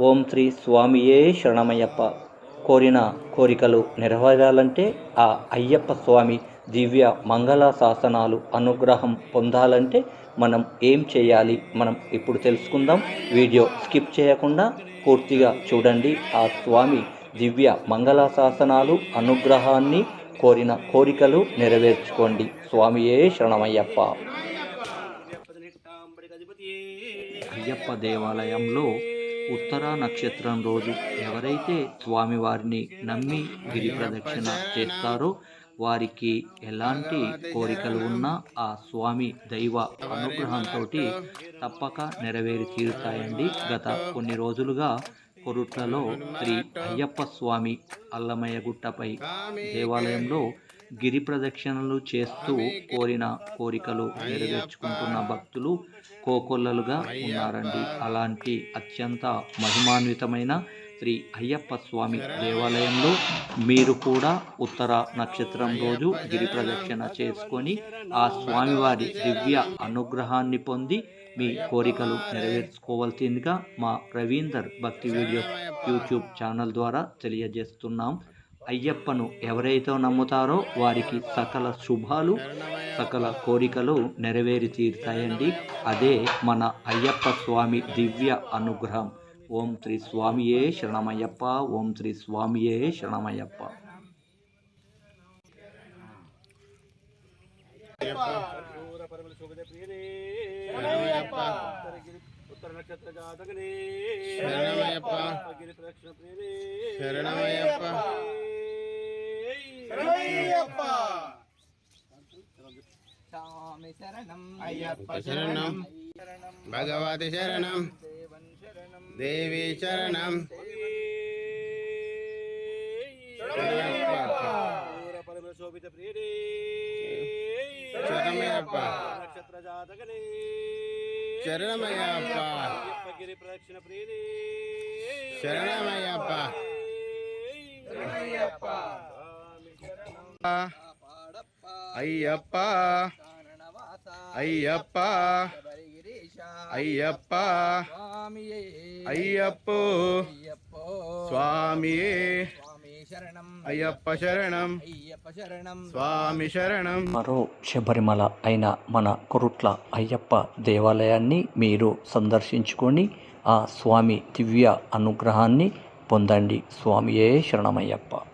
ఓం శ్రీ స్వామియే శరణమయ్యప్ప. కోరిన కోరికలు నెరవేరాలంటే ఆ అయ్యప్ప స్వామి దివ్య మంగళ శాసనాలు అనుగ్రహం పొందాలంటే మనం ఏం చేయాలి? మనం ఇప్పుడు తెలుసుకుందాం. వీడియో స్కిప్ చేయకుండా పూర్తిగా చూడండి. ఆ స్వామి దివ్య మంగళ శాసనాలు అనుగ్రహాన్ని కోరిన కోరికలు నెరవేర్చుకోండి. స్వామియే శరణమయ్యప్ప. అయ్యప్ప దేవాలయంలో ఉత్తర నక్షత్రం రోజు ఎవరైతే స్వామివారిని నమ్మి గిరి ప్రదక్షిణ చేస్తారో వారికి ఎలాంటి కోరికలు ఉన్నా ఆ స్వామి దైవ అనుగ్రహంతో తప్పక నెరవేరి తీరుతాయండి గత కొన్ని రోజులుగా కొరుట్లలో శ్రీ అయ్యప్ప స్వామి అల్లమయ్యగుట్టపై దేవాలయంలో గిరి ప్రదక్షిణలు చేస్తూ కోరిన కోరికలు నెరవేర్చుకుంటున్న భక్తులు కోకొల్లలుగా ఉన్నారండి. అలాంటి అత్యంత మహిమాన్వితమైన శ్రీ అయ్యప్ప స్వామి దేవాలయంలో మీరు కూడా ఉత్తర నక్షత్రం రోజు గిరి ప్రదక్షిణ చేసుకొని ఆ స్వామివారి దివ్య అనుగ్రహాన్ని పొంది మీ కోరికలు నెరవేర్చుకోవాల్సిందిగా మా రవీందర్ భక్తి వీడియో యూట్యూబ్ ఛానల్ ద్వారా తెలియజేస్తున్నాం. అయ్యప్పను ఎవరైతే నమ్ముతారో వారికి సకల శుభాలు సకల కోరికలు నెరవేరి తీరుతాయండి. అదే మన అయ్యప్ప స్వామి దివ్య అనుగ్రహం. ఓం శ్రీ స్వామియే శరణమయ్యప్ప ఓం శ్రీ స్వామియే శరణమయ్యప్ప. ఉత్తర నక్షత్ర జాతకనే శరణమయ్యప్ప. గిరి ప్రదక్షిణ ప్రియనే శరణమయ్యప్ప. అయ్యప్ప శరణం. భగవతి శరణం. దేవి శరణం. శోభిత ప్రియనే శరణమయ్యప్ప నక్షత్ర జాతకనే శరణమయ్యప్ప అయ్యప్ప గిరి ప్రదక్షిణ ప్రియనే శరణమయ్యప్ప శరణమయ్యప్ప కాపాడప్ప అయ్యప్ప. కారణవాస అయ్యప్ప. అయ్యప్ప. స్వామియే అయ్యప్పో. అయ్యప్పో. స్వామియే. స్వామి శరణం అయ్యప్ప శరణం అయ్యప్ప శరణం. స్వామి శరణం. మరో శబరిమల అయిన మన కొరుట్ల అయ్యప్ప దేవాలయాన్ని మీరు సందర్శించుకొని ఆ స్వామి దివ్య అనుగ్రహాన్ని పొందండి. స్వామియే శరణమయ్యప్ప.